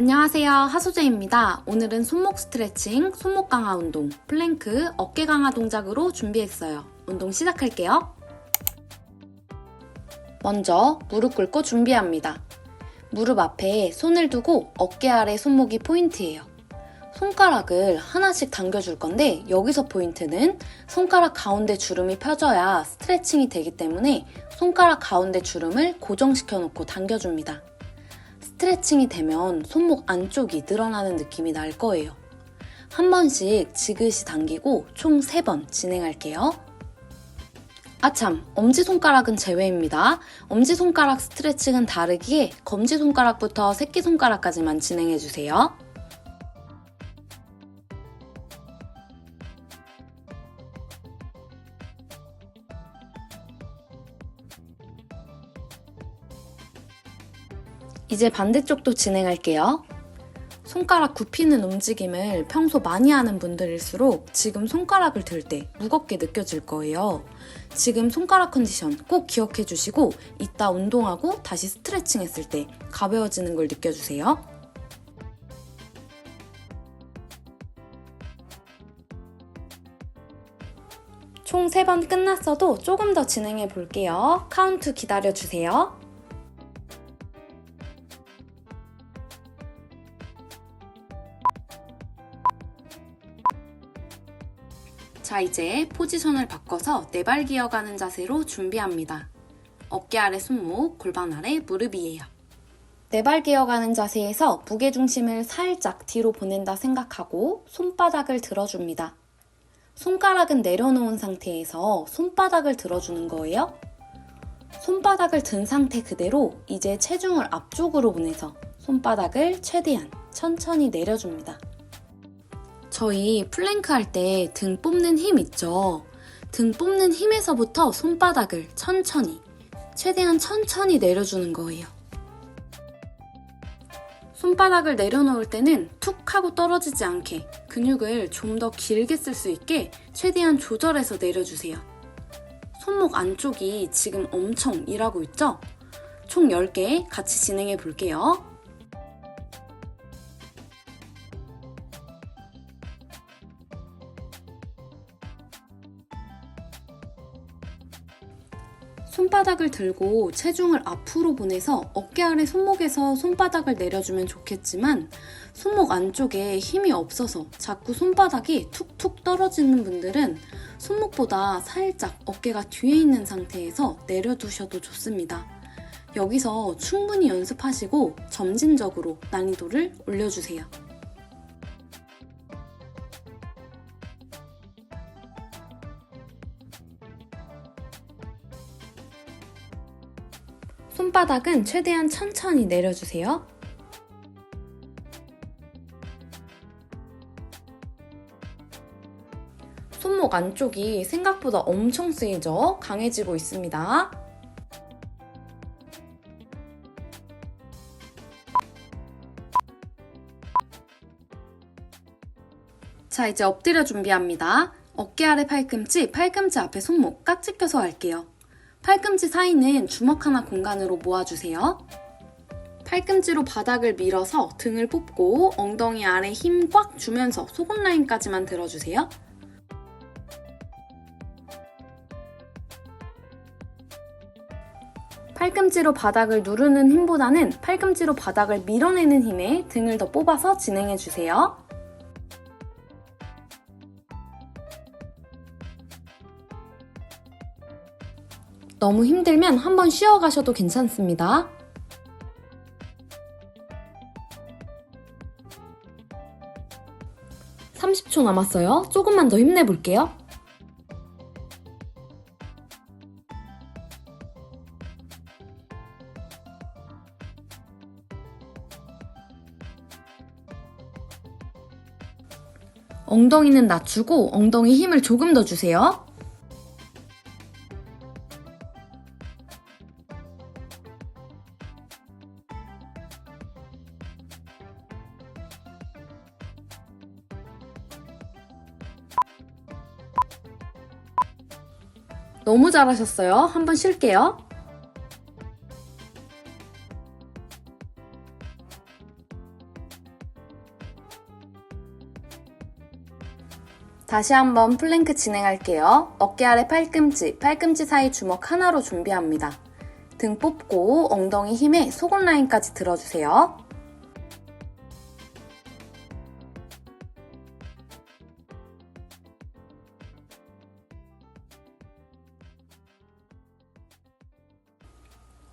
안녕하세요. 하소재입니다. 오늘은 손목 스트레칭, 손목 강화 운동, 플랭크, 어깨 강화 동작으로 준비했어요. 운동 시작할게요. 먼저 무릎 꿇고 준비합니다. 무릎 앞에 손을 두고 어깨 아래 손목이 포인트예요. 손가락을 하나씩 당겨줄 건데 여기서 포인트는 손가락 가운데 주름이 펴져야 스트레칭이 되기 때문에 손가락 가운데 주름을 고정시켜 놓고 당겨줍니다. 스트레칭이 되면 손목 안쪽이 늘어나는 느낌이 날 거예요. 한 번씩 지그시 당기고 총 3번 진행할게요. 아참, 엄지손가락은 제외입니다. 엄지손가락 스트레칭은 다르기에 검지손가락부터 새끼손가락까지만 진행해주세요. 이제 반대쪽도 진행할게요. 손가락 굽히는 움직임을 평소 많이 하는 분들일수록 지금 손가락을 들 때 무겁게 느껴질 거예요. 지금 손가락 컨디션 꼭 기억해 주시고 이따 운동하고 다시 스트레칭 했을 때 가벼워지는 걸 느껴주세요. 총 3번 끝났어도 조금 더 진행해 볼게요. 카운트 기다려 주세요. 자, 이제 포지션을 바꿔서 네 발 기어가는 자세로 준비합니다. 어깨 아래 손목, 골반 아래 무릎이에요. 네 발 기어가는 자세에서 무게중심을 살짝 뒤로 보낸다 생각하고 손바닥을 들어줍니다. 손가락은 내려놓은 상태에서 손바닥을 들어주는 거예요. 손바닥을 든 상태 그대로 이제 체중을 앞쪽으로 보내서 손바닥을 최대한 천천히 내려줍니다. 저희 플랭크 할 때 등 뽑는 힘 있죠? 등 뽑는 힘에서부터 손바닥을 천천히, 최대한 천천히 내려주는 거예요. 손바닥을 내려놓을 때는 툭 하고 떨어지지 않게 근육을 좀 더 길게 쓸 수 있게 최대한 조절해서 내려주세요. 손목 안쪽이 지금 엄청 일하고 있죠? 총 10개 같이 진행해 볼게요. 손바닥을 들고 체중을 앞으로 보내서 어깨 아래 손목에서 손바닥을 내려주면 좋겠지만 손목 안쪽에 힘이 없어서 자꾸 손바닥이 툭툭 떨어지는 분들은 손목보다 살짝 어깨가 뒤에 있는 상태에서 내려두셔도 좋습니다. 여기서 충분히 연습하시고 점진적으로 난이도를 올려주세요. 손바닥은 최대한 천천히 내려주세요. 손목 안쪽이 생각보다 엄청 쓰이죠? 강해지고 있습니다. 자, 이제 엎드려 준비합니다. 어깨 아래 팔꿈치, 팔꿈치 앞에 손목 깍지 껴서 할게요. 팔꿈치 사이는 주먹 하나 공간으로 모아주세요. 팔꿈치로 바닥을 밀어서 등을 뽑고 엉덩이 아래 힘 꽉 주면서 속옷 라인까지만 들어주세요. 팔꿈치로 바닥을 누르는 힘보다는 팔꿈치로 바닥을 밀어내는 힘에 등을 더 뽑아서 진행해주세요. 너무 힘들면 한번 쉬어가셔도 괜찮습니다. (30초) 남았어요. 조금만 더 힘내볼게요. 엉덩이는 낮추고 엉덩이 힘을 조금 더 주세요. 너무 잘하셨어요. 한번 쉴게요. 다시 한번 플랭크 진행할게요. 어깨 아래 팔꿈치, 팔꿈치 사이 주먹 하나로 준비합니다. 등 뽑고 엉덩이 힘에 속은 라인까지 들어주세요.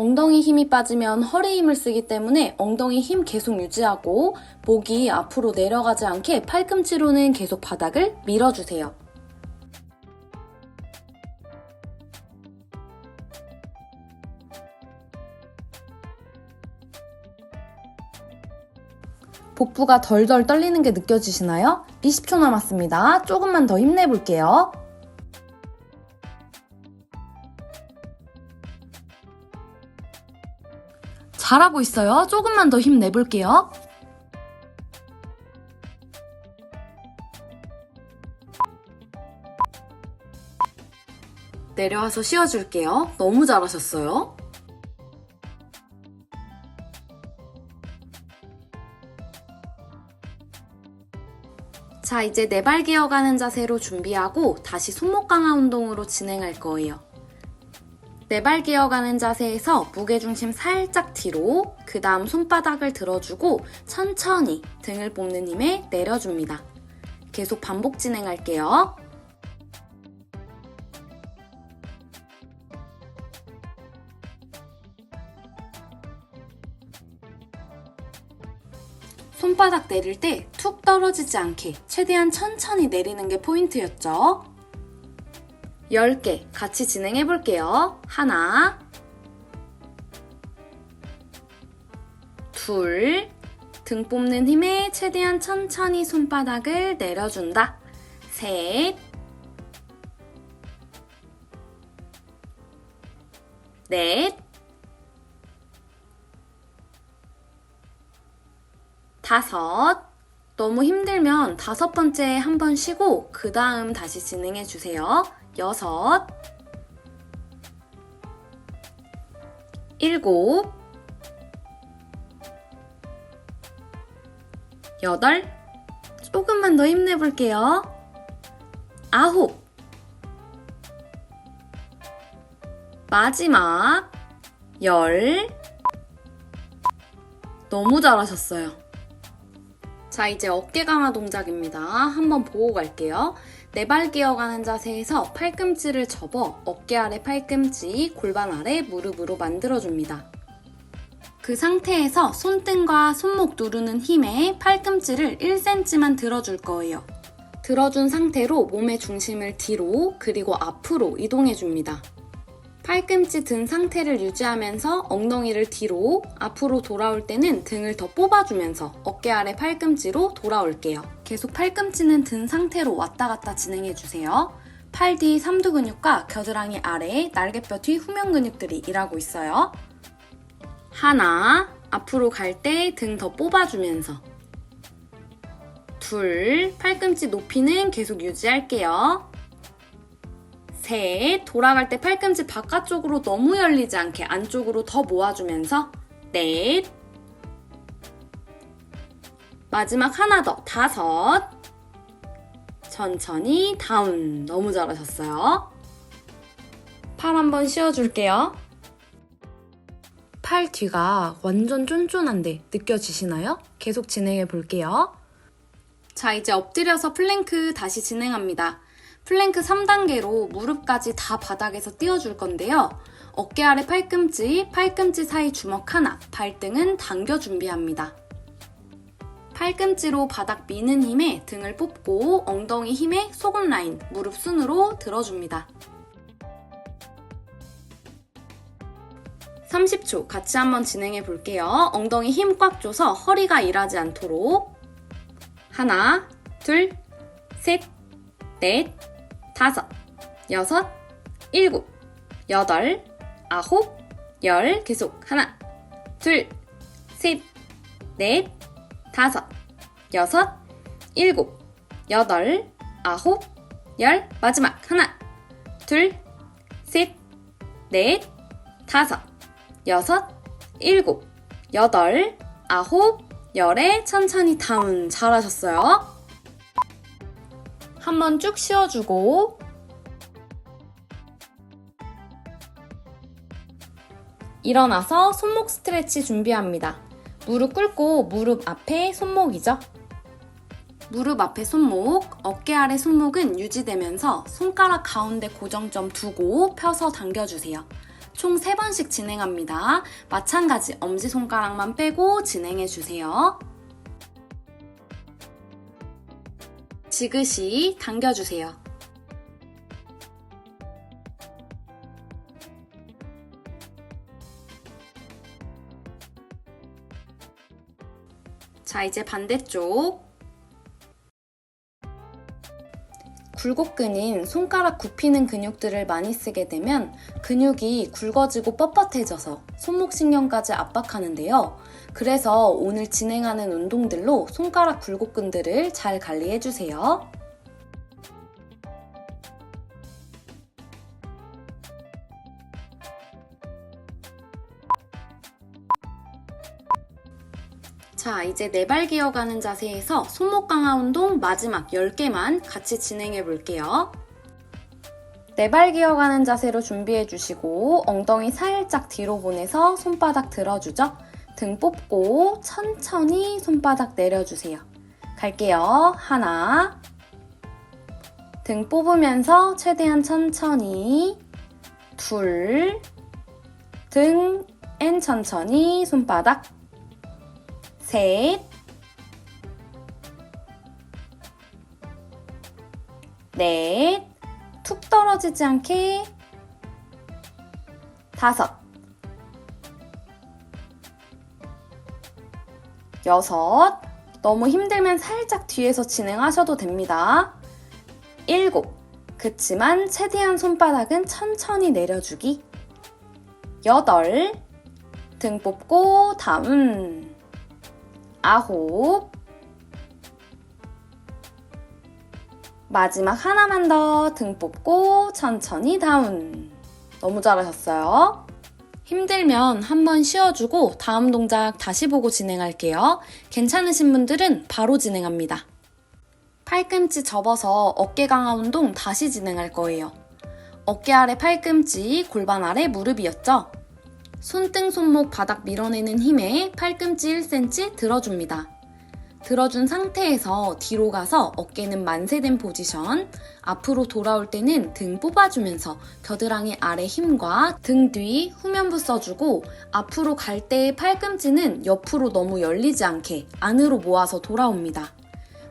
엉덩이 힘이 빠지면 허리 힘을 쓰기 때문에 엉덩이 힘 계속 유지하고 목이 앞으로 내려가지 않게 팔꿈치로는 계속 바닥을 밀어주세요. 복부가 덜덜 떨리는 게 느껴지시나요? 20초 남았습니다. 조금만 더 힘내볼게요. 잘하고 있어요. 조금만 더 힘내볼게요. 내려와서 쉬어줄게요. 너무 잘하셨어요. 자, 이제 네 발 기어가는 자세로 준비하고 다시 손목 강화 운동으로 진행할 거예요. 네발 기어가는 자세에서 무게중심 살짝 뒤로, 그 다음 손바닥을 들어주고 천천히 등을 뽑는 힘에 내려줍니다. 계속 반복 진행할게요. 손바닥 내릴 때 툭 떨어지지 않게 최대한 천천히 내리는 게 포인트였죠. 10개 같이 진행해 볼게요. 하나, 둘, 등 뽑는 힘에 최대한 천천히 손바닥을 내려준다. 셋, 넷, 다섯, 너무 힘들면 다섯 번째 한 번 쉬고 그 다음 다시 진행해 주세요. 여섯, 일곱, 여덟, 조금만 더 힘내볼게요. 아홉, 마지막, 열, 너무 잘하셨어요. 자, 이제 어깨 강화 동작입니다. 한번 보고 갈게요. 네발 기어가는 자세에서 팔꿈치를 접어 어깨 아래 팔꿈치, 골반 아래 무릎으로 만들어줍니다. 그 상태에서 손등과 손목 누르는 힘에 팔꿈치를 1cm만 들어줄 거예요. 들어준 상태로 몸의 중심을 뒤로 그리고 앞으로 이동해줍니다. 팔꿈치 든 상태를 유지하면서 엉덩이를 뒤로 앞으로 돌아올 때는 등을 더 뽑아주면서 어깨 아래 팔꿈치로 돌아올게요. 계속 팔꿈치는 든 상태로 왔다 갔다 진행해주세요. 팔 뒤 삼두 근육과 겨드랑이 아래 날개뼈 뒤 후면 근육들이 일하고 있어요. 하나, 앞으로 갈 때 등 더 뽑아주면서 둘, 팔꿈치 높이는 계속 유지할게요. 셋, 돌아갈 때 팔꿈치 바깥쪽으로 너무 열리지 않게 안쪽으로 더 모아주면서 넷, 마지막 하나 더 다섯, 천천히 다운. 너무 잘하셨어요. 팔 한번 씌워줄게요. 팔 뒤가 완전 쫀쫀한데 느껴지시나요? 계속 진행해 볼게요. 자, 이제 엎드려서 플랭크 다시 진행합니다. 플랭크 3단계로 무릎까지 다 바닥에서 띄워줄 건데요. 어깨 아래 팔꿈치, 팔꿈치 사이 주먹 하나, 발등은 당겨 준비합니다. 팔꿈치로 바닥 미는 힘에 등을 뽑고 엉덩이 힘에 속은 라인, 무릎 순으로 들어줍니다. 30초 같이 한번 진행해 볼게요. 엉덩이 힘 꽉 줘서 허리가 일하지 않도록. 하나, 둘, 셋, 넷, 다섯, 여섯, 일곱, 여덟, 아홉, 열. 계속. 하나, 둘, 셋, 넷, 다섯, 여섯, 일곱, 여덟, 아홉, 열. 마지막. 하나, 둘, 셋, 넷, 다섯, 여섯, 일곱, 여덟, 아홉, 열에 천천히 다운. 잘하셨어요. 한번 쭉 쉬어주고 일어나서 손목 스트레치 준비합니다. 무릎 꿇고 무릎 앞에 손목이죠. 무릎 앞에 손목, 어깨 아래 손목은 유지되면서 손가락 가운데 고정점 두고 펴서 당겨주세요. 총 3번씩 진행합니다. 마찬가지 엄지손가락만 빼고 진행해주세요. 지그시 당겨주세요. 자, 이제 반대쪽. 굴곡근인 손가락 굽히는 근육들을 많이 쓰게 되면 근육이 굵어지고 뻣뻣해져서 손목 신경까지 압박하는데요. 그래서 오늘 진행하는 운동들로 손가락 굴곡근들을 잘 관리해주세요. 자, 이제 네발 기어가는 자세에서 손목 강화 운동 마지막 10개만 같이 진행해 볼게요. 네발 기어가는 자세로 준비해 주시고 엉덩이 살짝 뒤로 보내서 손바닥 들어주죠. 등 뽑고 천천히 손바닥 내려주세요. 갈게요. 하나. 등 뽑으면서 최대한 천천히. 둘. 등, 앤 천천히 손바닥 셋, 넷, 툭 떨어지지 않게 다섯, 여섯, 너무 힘들면 살짝 뒤에서 진행하셔도 됩니다. 일곱, 그치만 최대한 손바닥은 천천히 내려주기. 여덟, 등 뽑고 다운. 아홉. 마지막 하나만 더 등 뽑고 천천히 다운. 너무 잘하셨어요. 힘들면 한번 쉬어주고 다음 동작 다시 보고 진행할게요. 괜찮으신 분들은 바로 진행합니다. 팔꿈치 접어서 어깨 강화 운동 다시 진행할 거예요. 어깨 아래 팔꿈치 골반 아래 무릎이었죠 손등 손목 바닥 밀어내는 힘에 팔꿈치 1cm 들어줍니다. 들어준 상태에서 뒤로 가서 어깨는 만세된 포지션, 앞으로 돌아올 때는 등 뽑아주면서 겨드랑이 아래 힘과 등 뒤 후면부 써주고 앞으로 갈 때의 팔꿈치는 옆으로 너무 열리지 않게 안으로 모아서 돌아옵니다.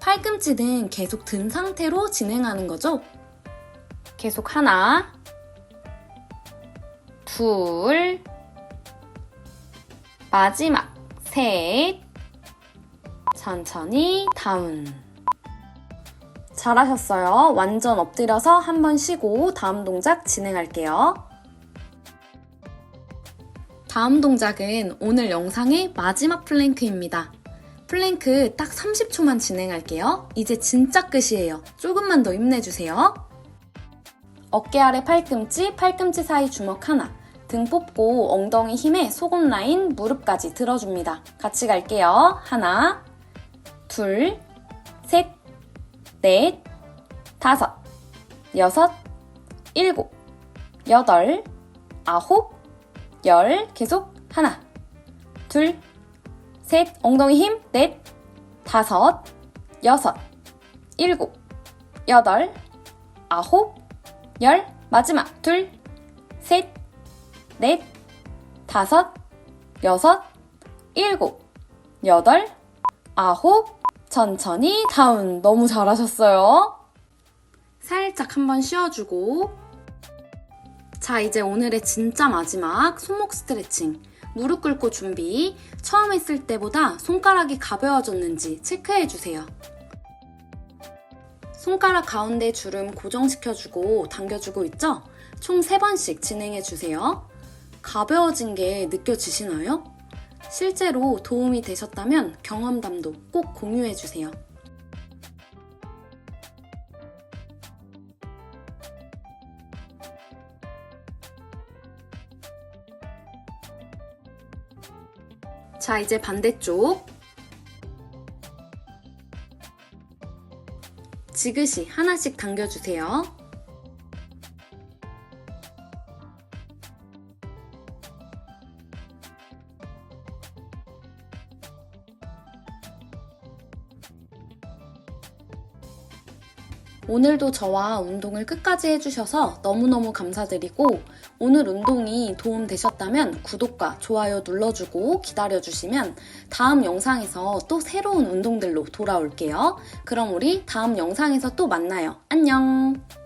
팔꿈치는 계속 든 상태로 진행하는 거죠. 계속 하나, 둘, 마지막 셋 천천히 다운 잘하셨어요. 완전 엎드려서 한 번 쉬고 다음 동작 진행할게요. 다음 동작은 오늘 영상의 마지막 플랭크입니다. 플랭크 딱 30초만 진행할게요. 이제 진짜 끝이에요. 조금만 더 힘내주세요. 어깨 아래 팔꿈치, 팔꿈치 사이 주먹 하나. 등 뽑고 엉덩이 힘에 속옷 라인 무릎까지 들어줍니다. 같이 갈게요. 하나, 둘, 셋, 넷, 다섯, 여섯, 일곱, 여덟, 아홉, 열. 계속 하나, 둘, 셋, 엉덩이 힘, 넷, 다섯, 여섯, 일곱, 여덟, 아홉, 열. 마지막 둘, 셋, 넷, 다섯, 여섯, 일곱, 여덟, 아홉, 천천히 다운. 너무 잘하셨어요. 살짝 한번 쉬어주고. 자, 이제 오늘의 진짜 마지막 손목 스트레칭. 무릎 꿇고 준비. 처음 했을 때보다 손가락이 가벼워졌는지 체크해주세요. 손가락 가운데 주름 고정시켜주고 당겨주고 있죠? 총 3번씩 진행해주세요. 가벼워진 게 느껴지시나요? 실제로 도움이 되셨다면 경험담도 꼭 공유해주세요. 자, 이제 반대쪽. 지그시 하나씩 당겨주세요. 오늘도 저와 운동을 끝까지 해주셔서 너무너무 감사드리고 오늘 운동이 도움 되셨다면 구독과 좋아요 눌러주고 기다려주시면 다음 영상에서 또 새로운 운동들로 돌아올게요. 그럼 우리 다음 영상에서 또 만나요. 안녕!